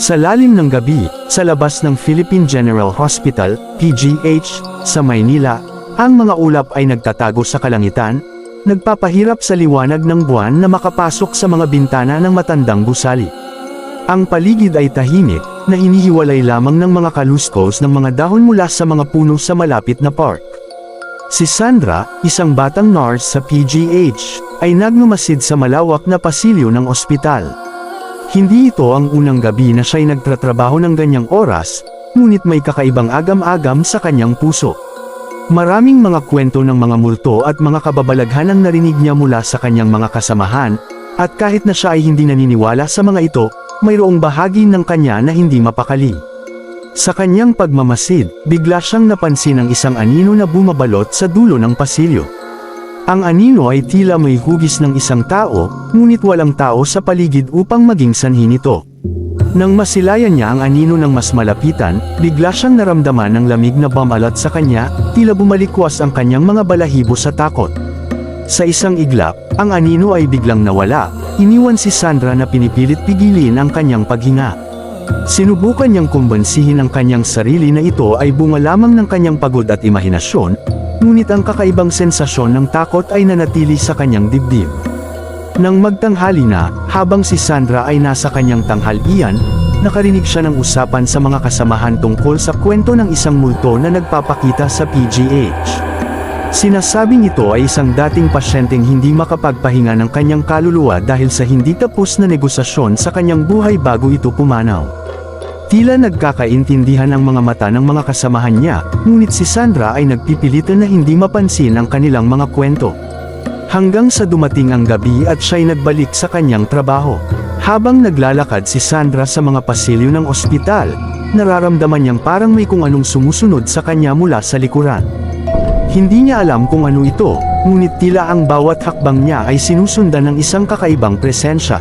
Sa lalim ng gabi, sa labas ng Philippine General Hospital, PGH, sa Maynila, ang mga ulap ay nagtatago sa kalangitan, nagpapahirap sa liwanag ng buwan na makapasok sa mga bintana ng matandang gusali. Ang paligid ay tahimik, na hinihiwalay lamang ng mga kaluskos ng mga dahon mula sa mga puno sa malapit na park. Si Sandra, isang batang nurse sa PGH, ay nagnumasid sa malawak na pasilyo ng ospital. Hindi ito ang unang gabi na siya'y nagtatrabaho ng ganyang oras, ngunit may kakaibang agam-agam sa kanyang puso. Maraming mga kwento ng mga multo at mga kababalaghan ang narinig niya mula sa kanyang mga kasamahan, at kahit na siya ay hindi naniniwala sa mga ito, mayroong bahagi ng kanya na hindi mapakali. Sa kanyang pagmamasid, bigla siyang napansin ang isang anino na bumabalot sa dulo ng pasilyo. Ang anino ay tila may hugis ng isang tao, ngunit walang tao sa paligid upang maging sanhi nito. Nang masilayan niya ang anino ng mas malapitan, bigla siyang naramdaman ng lamig na bumalat sa kanya, tila bumalikwas ang kanyang mga balahibo sa takot. Sa isang iglap, ang anino ay biglang nawala, iniwan si Sandra na pinipilit pigilin ang kanyang paghinga. Sinubukan niyang kumbansihin ang kanyang sarili na ito ay bunga lamang ng kanyang pagod at imahinasyon, ngunit ang kakaibang sensasyon ng takot ay nanatili sa kanyang dibdib. Nang magtanghali na, habang si Sandra ay nasa kanyang tanghalian, nakarinig siya ng usapan sa mga kasamahan tungkol sa kwento ng isang multo na nagpapakita sa PGH. Sinasabing ito ay isang dating pasyenteng hindi makapagpahinga ng kanyang kaluluwa dahil sa hindi tapos na negosasyon sa kanyang buhay bago ito pumanaw. Tila nagkakaintindihan ang mga mata ng mga kasamahan niya, ngunit si Sandra ay nagpipilitan na hindi mapansin ang kanilang mga kwento. Hanggang sa dumating ang gabi at siya'y nagbalik sa kanyang trabaho. Habang naglalakad si Sandra sa mga pasilyo ng ospital, nararamdaman niyang parang may kung anong sumusunod sa kanya mula sa likuran. Hindi niya alam kung ano ito, ngunit tila ang bawat hakbang niya ay sinusundan ng isang kakaibang presensya.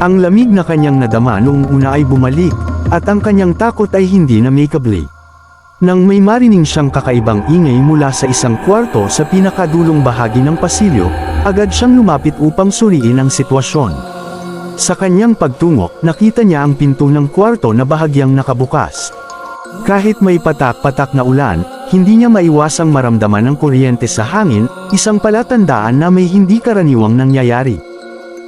Ang lamig na kanyang nadama noong una ay bumalik, at ang kanyang takot ay hindi na makeably. Nang may marining siyang kakaibang ingay mula sa isang kwarto sa pinakadulong bahagi ng pasilyo, agad siyang lumapit upang suriin ang sitwasyon. Sa kanyang pagtungo, nakita niya ang pinto ng kwarto na bahagyang nakabukas. Kahit may patak-patak na ulan, hindi niya maiwasang maramdaman ng kuryente sa hangin, isang palatandaan na may hindi karaniwang nangyayari.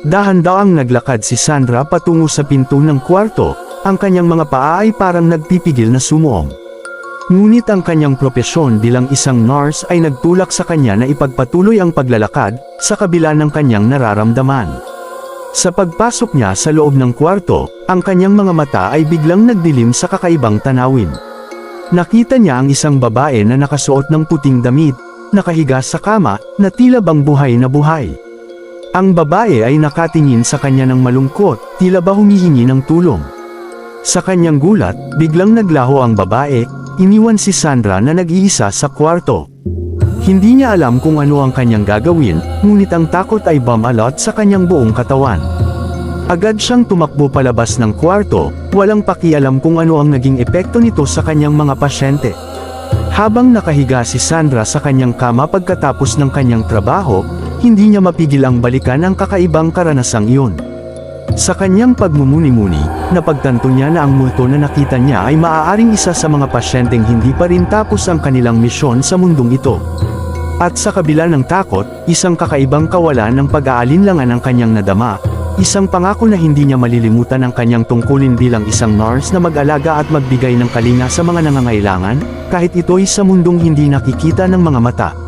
Dahan-daang naglakad si Sandra patungo sa pinto ng kwarto, ang kanyang mga paa ay parang nagpipigil na sumuong. Ngunit ang kanyang propesyon bilang isang nurse ay nagtulak sa kanya na ipagpatuloy ang paglalakad, sa kabila ng kanyang nararamdaman. Sa pagpasok niya sa loob ng kwarto, ang kanyang mga mata ay biglang nagdilim sa kakaibang tanawin. Nakita niya ang isang babae na nakasuot ng puting damit, nakahiga sa kama, na tila bang buhay na buhay. Ang babae ay nakatingin sa kanya ng malungkot, tila ba humihingi ng tulong. Sa kanyang gulat, biglang naglaho ang babae, iniwan si Sandra na nag-iisa sa kwarto. Hindi niya alam kung ano ang kanyang gagawin, ngunit ang takot ay bumalot sa kanyang buong katawan. Agad siyang tumakbo palabas ng kwarto, walang pakialam kung ano ang naging epekto nito sa kanyang mga pasyente. Habang nakahiga si Sandra sa kanyang kama pagkatapos ng kanyang trabaho, hindi niya mapigil ang balikan ang kakaibang karanasang iyon. Sa kanyang pagmumuni-muni, napagtanto niya na ang multo na nakita niya ay maaaring isa sa mga pasyenteng hindi pa rin tapos ang kanilang misyon sa mundong ito. At sa kabila ng takot, isang kakaibang kawalan ng pag-aalinlangan ang kanyang nadama, isang pangako na hindi niya malilimutan ang kanyang tungkulin bilang isang nurse na mag-alaga at magbigay ng kalinga sa mga nangangailangan, kahit ito'y sa mundong hindi nakikita ng mga mata.